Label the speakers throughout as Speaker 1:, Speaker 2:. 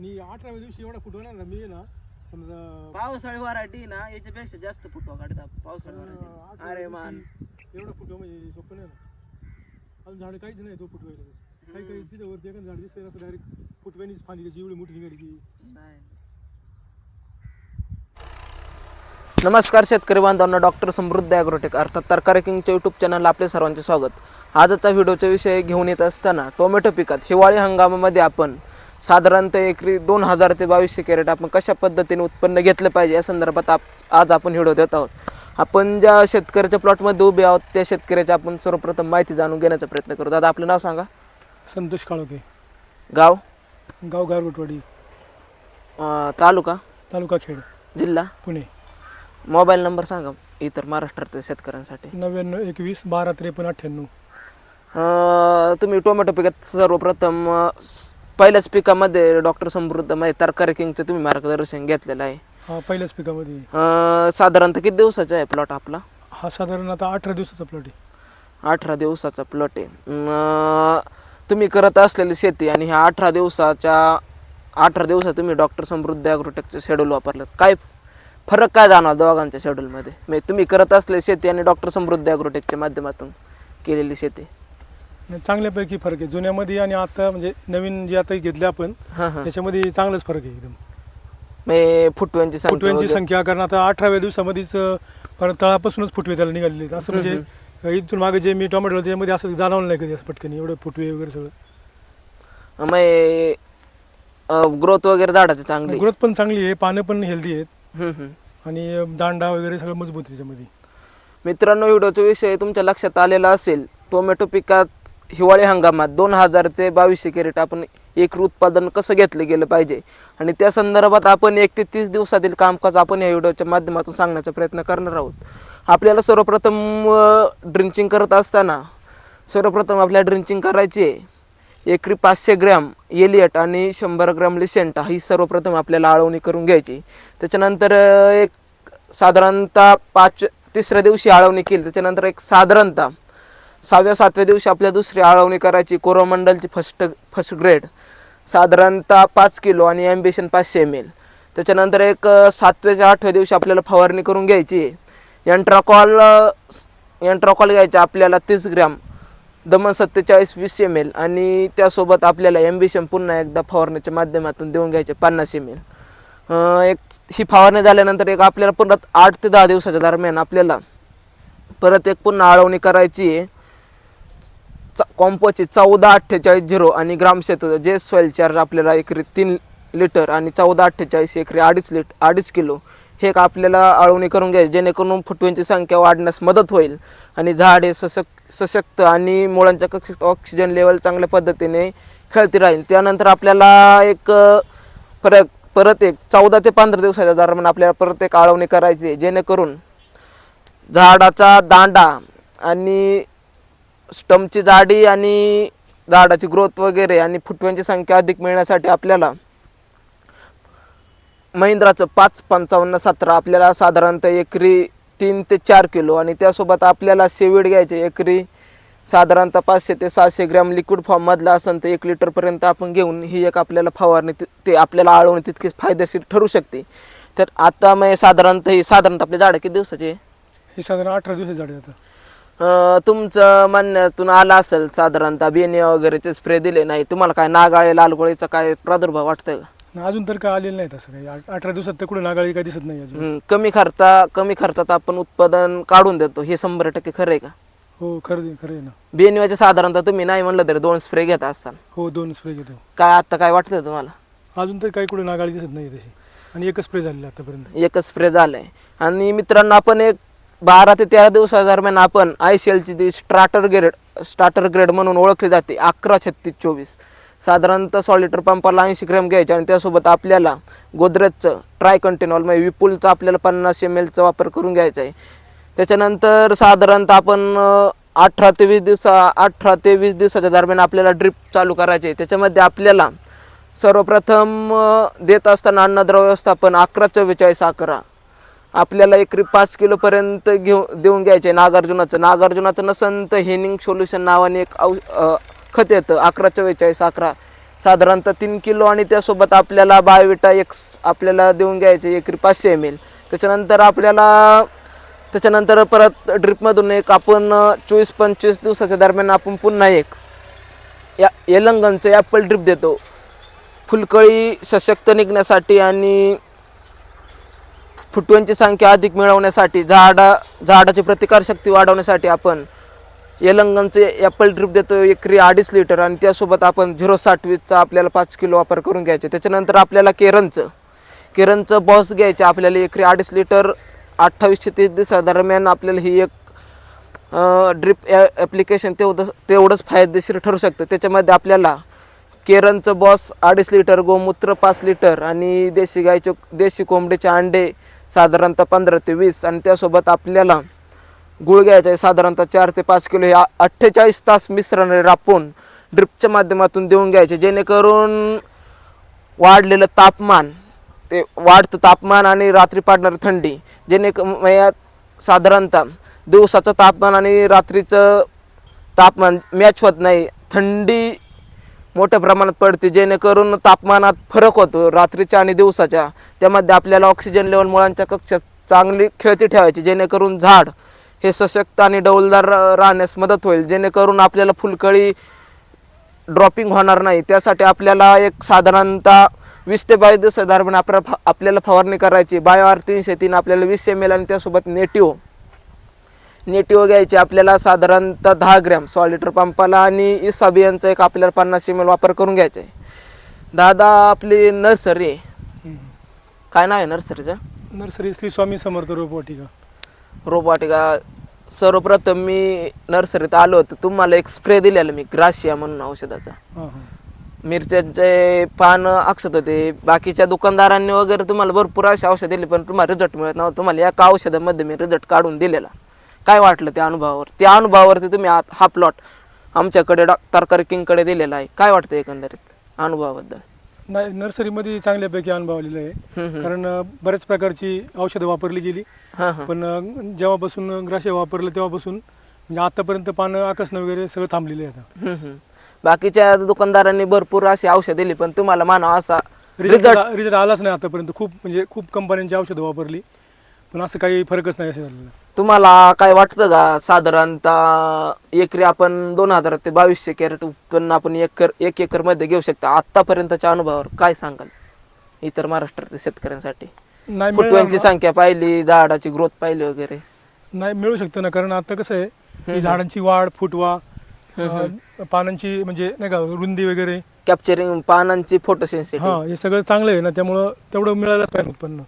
Speaker 1: आणि अठराव्या दिवशी एवढा फुटवणार ना मी ना समजा
Speaker 2: पावसाळी व्हरायटी ना याच्यापेक्षा जास्त फुटवा काढतात पावसाळी
Speaker 1: अठराव्या
Speaker 2: अरे मान.
Speaker 1: एवढा फुटवा म्हणजे सोपं नाही ना. अजून झाड काहीच नाही तो फुटवायला. काही काही तिथं वरती एखादं झाड दिसतंय असं डायरेक्ट फुटव्यानीच फांदी त्याची एवढी मोठी निघाली की
Speaker 2: नाही. नमस्कार शेतकरी बांधवांना डॉक्टर समृद्ध ॲग्रोटेक अर्थात तरकारी किंगच्या यूट्यूब चॅनलला आपले सर्वांचे स्वागत. आजचा व्हिडिओचा विषय घेऊन येत असताना टोमॅटो पिकात हिवाळी हंगामामध्ये आपण साधारणतः एकरी दोन हजार ते बावीसशे कॅरेट आपण कशा पद्धतीने उत्पन्न घेतलं पाहिजे या संदर्भात आप आज आपण व्हिडिओ देत आहोत. आपण ज्या शेतकऱ्याच्या प्लॉटमध्ये उभे आहोत त्या शेतकऱ्याची आपण सर्वप्रथम माहिती जाणून घेण्याचा प्रयत्न करू. दादा आपलं नाव सांगा.
Speaker 1: संतोष काळोखे
Speaker 2: गाव?
Speaker 1: गाव गारगोटवाडी
Speaker 2: अं, तालुका?
Speaker 1: तालुका खेड.
Speaker 2: जिल्हा?
Speaker 1: पुणे.
Speaker 2: मोबाईल नंबर सांगा इतर महाराष्ट्रातील शेतकऱ्यांसाठी.
Speaker 1: नव्याण्णव एकवीस बारा त्रेपन्न अठ्ठ्याण्णव.
Speaker 2: अं, तुम्ही टोमॅटो पिकात सर्वप्रथम अं, स- पहिल्याच पिकामध्ये डॉक्टर समृद्ध म्हणजे तरकारी किंगचं तुम्ही मार्गदर्शन घेतलेलं आहे.
Speaker 1: हा पहिल्याच पिकामध्ये.
Speaker 2: अं, साधारणतः किती दिवसाचा आहे प्लॉट आपला?
Speaker 1: हा साधारण आता अठरा दिवसाचा प्लॉट आहे.
Speaker 2: अठरा दिवसाचा प्लॉट आहे. अं, तुम्ही करत असलेली शेती आणि ह्या अठरा दिवसाच्या अठरा दिवसात तुम्ही डॉक्टर समृद्ध ॲग्रोटेकचं शेड्यूल वापरलं. काय फरक काय जाणवला दोघांच्या शेड्यूलमध्ये म्हणजे तुम्ही करत असलेली शेती आणि डॉक्टर समृद्ध ॲग्रोटेकच्या माध्यमातून केलेली शेती?
Speaker 1: चांगल्यापैकी फरक आहे. जुन्यामध्ये आणि आता म्हणजे नवीन जे आता घेतले आपण
Speaker 2: हां हां.
Speaker 1: त्याच्यामध्ये चांगलाच फरक आहे एकदम.
Speaker 2: म्हणजे फुटव्यांची संख्या
Speaker 1: फुटव्यांची
Speaker 2: वगैरे.
Speaker 1: संख्या कारण आता अठराव्या दिवसामध्येच अं, परत तळापासूनच फुटवे त्याला निघालेले आहेत. असं म्हणजे अं, इथून मागे जे मी टोमॅटो लावले त्याच्यामध्ये असं जाणवलं नाही कधी असं पटकन एवढे फुटवे वगैरे सगळं.
Speaker 2: म्हणजे ग्रोथ वगैरे झाडाची चांगली?
Speaker 1: ग्रोथ पण चांगली आहे पानं पण हेल्दी आहेत.
Speaker 2: हम्म, हम्म.
Speaker 1: आणि अं, दांडा वगैरे सगळं मजबूत आहे त्याच्यामध्ये.
Speaker 2: मित्रांनो व्हिडिओचा विषय तुमच्या लक्षात आलेला असेल टोमॅटो पिकात हिवाळी हंगामात दोन हजार ते बावीसशे कॅरेट आपण एकरी उत्पादन कसं घेतलं गेलं पाहिजे? आणि त्या संदर्भात आपण एक ते तीस दिवसातील कामकाज आपण या व्हिडिओच्या माध्यमातून सांगण्याचा प्रयत्न करणार आहोत. आपल्याला सर्वप्रथम ड्रिंचिंग करत असताना सर्वप्रथम आपल्याला ड्रिंचिंग करायची आहे. एकरी पाचशे ग्रॅम एलियट आणि शंभर ग्रॅम लिसेंटा ही सर्वप्रथम आपल्याला आळवणी करून घ्यायची. त्याच्यानंतर एक साधारणतः पाच तिसऱ्या दिवशी आळवणी केली. त्याच्यानंतर एक साधारणतः सहाव्या सातव्या दिवशी आपल्या दुसरी आळवणी करायची कोरोमंडलची फर्स्ट फर्स्ट ग्रेड साधारणतः पाच किलो आणि ॲम्बिशन पाचशे एम एल त्याच्यानंतर एक सातव्याच्या आठव्या दिवशी आपल्याला फवारणी करून घ्यायची. यंट्राकॉल यंट्राकॉल घ्यायचं आपल्याला तीस ग्रॅम. दमन सत्तेचाळीस वीस एम एल आणि त्यासोबत आपल्याला एम्बिशन पुन्हा एकदा फवारण्याच्या माध्यमातून देऊन घ्यायचे पन्नास एम एल एक ही फवारणी झाल्यानंतर एक आपल्याला परत आठ ते दहा दिवसाच्या दरम्यान आपल्याला परत एक पुन्हा आळवणी करायची. आहे कॉम्पोचे चौदा अठ्ठेचाळीस झिरो आणि ग्रामशेत्र जे सॉईल चार्ज आपल्याला एकरी तीन लिटर आणि चौदा अठ्ठेचाळीस एकरी अडीच लिट अडीच किलो हे एक आपल्याला आळवणी करून घ्यायचे जेणेकरून फुटव्यांची संख्या वाढण्यास मदत होईल. आणि झाड हे सशक्त सशक्त आणि मुळांच्या कक्षेत ऑक्सिजन लेवल चांगल्या पद्धतीने खेळती राहील. त्यानंतर आपल्याला एक फरक परत परत एक चौदा ते पंधरा दिवसाच्या दरम्यान आपल्याला परत एक आळवणी करायची आहे जेणेकरून झाडाचा दांडा आणि स्टमची जाडी आणि झाडाची ग्रोथ वगैरे आणि फुटव्यांची संख्या अधिक मिळण्यासाठी आपल्याला महिंद्राचं पाच पंचावन्न सतरा आपल्याला साधारणतः एकरी तीन ते चार किलो आणि त्यासोबत आपल्याला सेविड घ्यायचे एकरी साधारणतः पाचशे ते सहाशे ग्रॅम लिक्विड फॉर्ममधला असेल तर एक लिटरपर्यंत आपण घेऊन ही एक आपल्याला फवारणी ते आपल्याला आळवणे तितकीच फायदेशीर ठरू शकते. तर आता मग साधारणतः ही साधारणतः आपले झाडं किती दिवसाचे?
Speaker 1: हे साधारण अठरा दिवस झाडे
Speaker 2: जातात तुमचं म्हणण्यातून आलं असेल साधारणतः बेनिया वगैरेचे स्प्रे दिले नाही. तुम्हाला काय नागाळे लालगोळीचा काय प्रादुर्भाव वाटतंय? का
Speaker 1: अजून तर काय आलेलं नाही तसं काही. अठरा दिवसात तर कुठे नागाळी काय दिसत नाही अजून.
Speaker 2: हम्म, कमी खर्चा कमी खर्चात आपण उत्पादन काढून देतो. हे शंभर टक्के खरं आहे का?
Speaker 1: हो खरं आहे, खरं आहे ना.
Speaker 2: बेनिवाचे साधारणतः तुम्ही नाही म्हणलं तरी दोन स्प्रे घेत असाल.
Speaker 1: हो दोन स्प्रे घेतो.
Speaker 2: काय आता काय वाटतंय तुम्हाला?
Speaker 1: अजून तर काही कुठे नागाळी दिसत नाही तशी. आणि एकच स्प्रे झालेला आतापर्यंत.
Speaker 2: एकच स्प्रे झालाय. आणि मित्रांनो आपण एक बारा ते तेरा दिवसादरम्यान आपण I C एलची G starter grade starter grade म्हणून ओळखली जाते अकरा छत्तीस चोवीस. साधारणतः सॉ लिटर पंपाला ऐंशी ग्रॅम घ्यायचे आणि त्यासोबत आपल्याला गोदरेजचं ट्राय कंटेनॉल म्हणजे विपुलचं आपल्याला पन्नास एम एलचा वापर करून घ्यायचा आहे. त्याच्यानंतर साधारणतः आपण अठरा ते वीस दिवसा अठरा ते वीस दिवसाच्या दरम्यान आपल्याला ड्रिप चालू करायचे आहे. त्याच्यामध्ये आपल्याला सर्वप्रथम देत असताना अन्नद्रव्य व्यवस्थापन अकरा चव्वेचाळीस अकरा. आपल्याला एकरी पाच किलोपर्यंत घेऊ देऊन घ्यायचे. नागार्जुनाचं. नागार्जुनाचं नसन तर हेनिंग सोल्युशन नावाने एक औ खत येतं. अकरा चव्वेचाळीस अकरा. साधारणतः तीन किलो आणि त्यासोबत आपल्याला बायोविटा एक्स आपल्याला देऊन घ्यायचे. एकरी पाचशे एम एल त्याच्यानंतर आपल्याला त्याच्यानंतर परत ड्रिपमधून एक आपण चोवीस पंचवीस दिवसाच्या दरम्यान आपण पुन्हा एक या एलंगनचं ॲपल ड्रिप देतो. फुलकळी सशक्त निघण्यासाठी आणि फुटव्यांची संख्या अधिक मिळवण्यासाठी झाडा झाडाची प्रतिकारशक्ती वाढवण्यासाठी आपण एलंगनचे ॲपल ड्रिप देतो एकरी अडीच लिटर आणि त्यासोबत आपण झिरो साठ वीसचा आपल्याला पाच किलो वापर करून घ्यायचे. त्याच्यानंतर आपल्याला केरनचं केरनचं बॉस घ्यायचे आपल्याला एकरी अडीच लिटर अठ्ठावीस ते तीस दिवसादरम्यान आपल्याला ही एक ड्रिप ॲप्लिकेशन तेवढं तेवढंच फायदेशीर ठरू शकतं. त्याच्यामध्ये आपल्याला केरनचं बॉस अडीच लिटर गोमूत्र पाच लिटर आणि देशी गायचे देशी कोंबडीचे अंडे साधारणतः पंधरा ते वीस आणि त्यासोबत आपल्याला गुळ घ्यायचा आहे. साधारणतः चार ते पाच किलो हे अठ्ठेचाळीस तास मिश्रण रापून ड्रिपच्या माध्यमातून देऊन घ्यायचे. जेणेकरून वाढलेलं तापमान ते वाढतं तापमान आणि रात्री पाडणारी थंडी जेणे साधारणतः दिवसाचं तापमान आणि रात्रीचं तापमान मॅच होत नाही. थंडी मोठ्या प्रमाणात पडते जेणेकरून तापमानात फरक होतो रात्रीच्या आणि दिवसाच्या. त्यामध्ये आपल्याला ऑक्सिजन लेवल मुळांच्या कक्षात चांगली खेळती ठेवायची जेणेकरून झाड हे सशक्त आणि डौलदार राहण्यास मदत होईल जेणेकरून आपल्याला फुलकळी ड्रॉपिंग होणार नाही. त्यासाठी आपल्याला एक साधारणतः वीस ते बावीस दिवसा दरम्यान आपल्या आपल्याला फवारणी करायची. बायो आर तीनशे तीन आपल्याला वीस एम एल आणि त्यासोबत नेटिव्ह नेटिओ घ्यायचे आपल्याला साधारणतः दहा ग्रॅम सॉ लिटर पंपाला आणि इसाबियांचा एक आपल्याला पन्नास एम एल वापर करून घ्यायचा. आहे दादा आपली नर्सरी काय नाव आहे नर्सरीचं?
Speaker 1: नर्सरी श्री स्वामी समर्थ रोपवाटिका.
Speaker 2: रोपवाटिका. सर्वप्रथम मी नर्सरीत आलो होतो. तुम्हाला एक स्प्रे दिलेला मी ग्राशिया म्हणून औषधाचा. मिरच्यांचे पान आखसत होते. बाकीच्या दुकानदारांनी वगैरे तुम्हाला भरपूर असे औषध दिले पण तुम्हाला रिझल्ट मिळत नव्हतं. तुम्हाला एका औषधामध्ये मी रिझल्ट काढून दिलेला. काय वाटलं त्या अनुभवावर? त्या अनुभवावरती तुम्ही आत- हा प्लॉट आमच्याकडे डॉ तरकारी किंगकडे दिलेला आहे. काय वाटतं एकंदरीत अनुभवाबद्दल?
Speaker 1: नाही नर्सरीमध्ये चांगल्यापैकी अनुभव आलेला आहे. कारण बऱ्याच प्रकारची औषधं वापरली गेली.
Speaker 2: हां हां.
Speaker 1: पण अं, जेव्हापासून ग्राशे वापरलं तेव्हापासून म्हणजे आतापर्यंत पानं आकसणं वगैरे सगळं थांबलेलं आहे आता.
Speaker 2: हम्म, हम्म. बाकीच्या दुकानदारांनी भरपूर अशी औषध दिली पण तुम्हाला मानव असा
Speaker 1: रिझल्ट
Speaker 2: रिझल्ट
Speaker 1: आलाच नाही आतापर्यंत. खूप म्हणजे खूप कंपन्यांची औषधं वापरली. पण असं काही फरकच नाही असं झालेलं.
Speaker 2: तुम्हाला काय वाटतं का? साधारणतः एकरी आपण दोन हजार ते बावीसशे कॅरेट उत्पन्न आपण एकर एक एकरमध्ये घेऊ शकतो. आतापर्यंतच्या अनुभवावर काय सांगाल इतर महाराष्ट्रातील शेतकऱ्यांसाठी?
Speaker 1: नाही
Speaker 2: फुटव्यांची. संख्या पाहिली झाडाची ग्रोथ पाहिली वगैरे.
Speaker 1: नाही मिळू शकतं ना कारण आता कसं आहे की झाडांची वाढ फुटवा अं, पानांची म्हणजे नाही का रुंदी वगैरे.
Speaker 2: कॅप्चरिंग पानांची फोटोसेन्सिटी
Speaker 1: हा हे सगळं चांगलं आहे ना त्यामुळं तेवढं मिळायलाच पाहिजे उत्पन्न.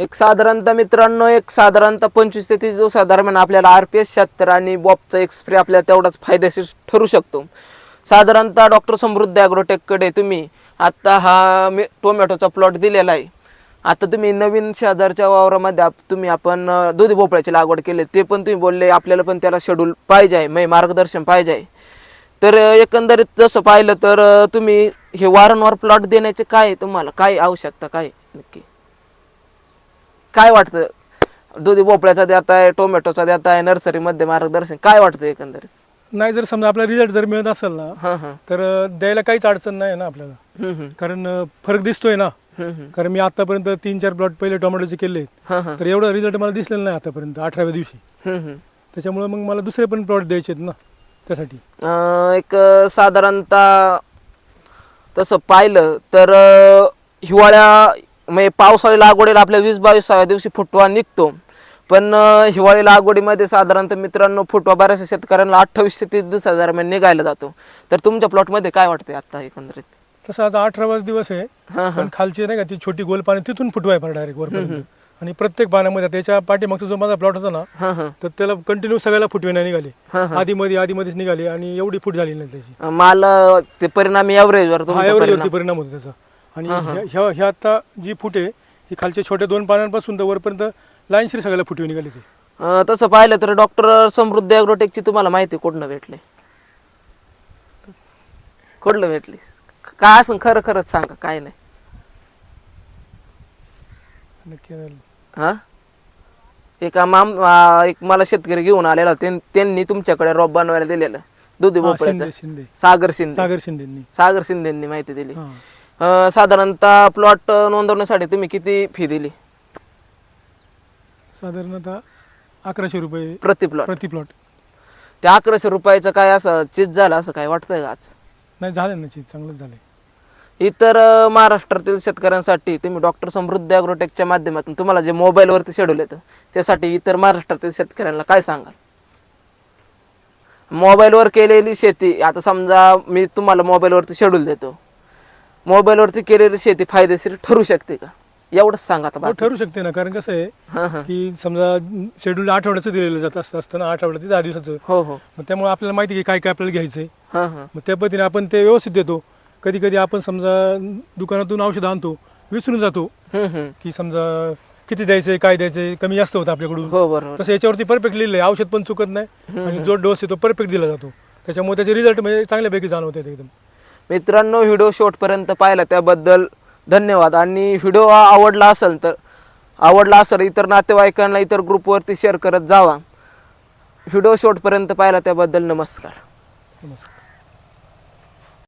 Speaker 2: एक साधारणतः मित्रांनो एक साधारणतः पंचवीस ते तीस दिवसादरम्यान आपल्याला आर पी एस शहात्तर आणि बॉबचा एक स्प्रे आपल्याला तेवढाच फायदेशीर ठरू शकतो. साधारणतः डॉक्टर समृद्ध ॲग्रोटेककडे तुम्ही आत्ता हा मी टोमॅटोचा प्लॉट दिलेला आहे. आता तुम्ही नवीन शेजारच्या वावरामध्ये आप- तुम्ही आपण दूध दुधी भोपळ्याची लागवड केली ते पण तुम्ही बोलले आपल्याला पण त्याला शेड्यूल पाहिजे आहे म्हणजे मार्गदर्शन पाहिजे आहे. तर एकंदरीत जसं पाहिलं तर तुम्ही हे वारंवार प्लॉट देण्याचे काय तुम्हाला? काय आवश्यकता? काय नक्की. काय वाटतं? दुधी भोपळ्याचा देत आहे टोमॅटोचा देत आहे नर्सरीमध्ये मार्गदर्शन काय वाटतं एकंदरीत?
Speaker 1: नाही जर समजा आपला रिझल्ट जर मिळत असेल ना
Speaker 2: हां हां.
Speaker 1: तर अं, द्यायला काहीच अडचण नाही ना आपल्याला.
Speaker 2: हम्म, हम्म,
Speaker 1: कारण अं, फरक दिसतोय ना.
Speaker 2: हम्म, हम्म.
Speaker 1: कारण मी आतापर्यंत तीन चार प्लॉट पहिले टोमॅटोचे केले.
Speaker 2: हां हां.
Speaker 1: तर एवढा रिझल्ट मला दिसलेला नाही आतापर्यंत अठराव्या दिवशी.
Speaker 2: हम्म, हम्म.
Speaker 1: त्याच्यामुळे मग मला दुसरे पण प्लॉट द्यायचे आहेत ना त्यासाठी.
Speaker 2: अं, एक अं, साधारणतः तसं पाहिलं तर अं, हिवाळ्या म्हणजे पावसाळी लागवडीला आपल्या वीस बावीसाव्या दिवशी फुटवा निघतो. पण हिवाळी लागवडीमध्ये साधारणतः मित्रांनो फुटवा बऱ्याचशा शेतकऱ्यांना अठ्ठावीस ते तीस दिवसा दरम्यान निघायला जातो. तर तुमच्या प्लॉटमध्ये काय वाटतंय आता एकंदरीत?
Speaker 1: तसं आता अठरावाच दिवस आहे. पण खालची नाही का ती छोटी गोल पाणी तिथून फुटवाय फार डायरेक्ट वरपर्यंत. आणि प्रत्येक पाण्यामध्ये त्याच्या पाठीमागचा जो माझा प्लॉट होता ना तर त्याला कंटिन्यू सगळ्याला फुटवे नाही निघाली. आधी मध्ये आधी मध्येच निघाली आणि एवढी फूट झाली नाही त्याची.
Speaker 2: माल ते परिणामी
Speaker 1: एवढी
Speaker 2: परिणाम
Speaker 1: वरती परिणाम होतो त्याचा. आणि ह्या- ह्या ह्या आता जी फूट ही खालच्या छोट्या दोन पाण्यापासून तर वरपर्यंत लाईनशीर सगळ्याला फुटवे निघाली ती.
Speaker 2: अं, तसं पाहिलं तर डॉक्टर समृद्धी ॲग्रोटेकची तुम्हाला माहिती कुठनं भेटली? कुठलं भेटली? काय असं खरं खरंच सांगा काय नाही.
Speaker 1: नक्की
Speaker 2: हा? एका माम आ, एक मला शेतकरी घेऊन आलेला त्यां- त्यांनी तुमच्याकडे रॉब बनवायला दिलेलं. दुधी
Speaker 1: हा,
Speaker 2: भोपळ्याचं.
Speaker 1: शिंदे शिंदे.
Speaker 2: सागर शिंदे.
Speaker 1: सागर शिंदेनी.
Speaker 2: सागर शिंदेंनी माहिती दिली.
Speaker 1: हा.
Speaker 2: अं, साधारणतः प्लॉट नोंदवण्यासाठी तुम्ही किती फी दिली?
Speaker 1: साधारणतः अकराशे रुपये
Speaker 2: प्रति प्लॉट
Speaker 1: प्रति प्लॉट
Speaker 2: त्या अकराशे रुपयाचं काय असं चीज झालं असं काय वाटतंय का आज?
Speaker 1: नाही झालं ना चीज चांगलंच झालं
Speaker 2: इतर अं, महाराष्ट्रातील शेतकऱ्यांसाठी तुम्ही डॉक्टर समृद्धी अॅग्रोटेकच्या माध्यमातून तुम्हाला जे मोबाईलवरती शेड्यूल येतं त्यासाठी इतर महाराष्ट्रातील शेतकऱ्यांना काय सांगाल? मोबाईलवर केलेली शेती आता समजा मी तुम्हाला मोबाईलवरती शेड्यूल देतो. मोबाईलवरती केलेली शेती फायदेशीर ठरू शकते का? एवढंच सांगा आता
Speaker 1: हो
Speaker 2: बाकी.
Speaker 1: ठरू शकते ना कारण कसं आहे
Speaker 2: हां हां.
Speaker 1: की समजा शेड्यूल आठवड्याचं दिलेलं जात असतं असतं ना आठवड्यात ते दहा दिवसाचं.
Speaker 2: हो हो.
Speaker 1: मग त्यामुळे आपल्याला माहिती आहे की काय काय आपल्याला घ्यायचं आहे
Speaker 2: हां हां.
Speaker 1: मग त्या पद्धतीने आपण ते व्यवस्थित देतो. कधी कधी आपण समजा दुकानातून औषध आणतो विसरून जातो
Speaker 2: हम्म, हम्म.
Speaker 1: की समजा किती द्यायचंय काय द्यायचंय कमी जास्त होतं आपल्याकडून.
Speaker 2: हो बरोबर.
Speaker 1: तसं याच्यावरती परफेक्ट लिहिलं आहे. औषध पण चुकत नाही आणि जो डोस आहे तो परफेक्ट दिला जातो. त्याच्यामुळे त्याचे रिझल्ट म्हणजे चांगल्यापैकी जाणवतात एकदम.
Speaker 2: मित्रांनो व्हिडिओ शेवटपर्यंत पाहिला त्याबद्दल धन्यवाद. आणि व्हिडिओ आवडला असेल तर आवडला असेल इतर नातेवाईकांना इतर ग्रुपवरती शेअर करत जावा. व्हिडिओ शेवटपर्यंत पाहिला त्याबद्दल नमस्कार.
Speaker 1: नमस्कार.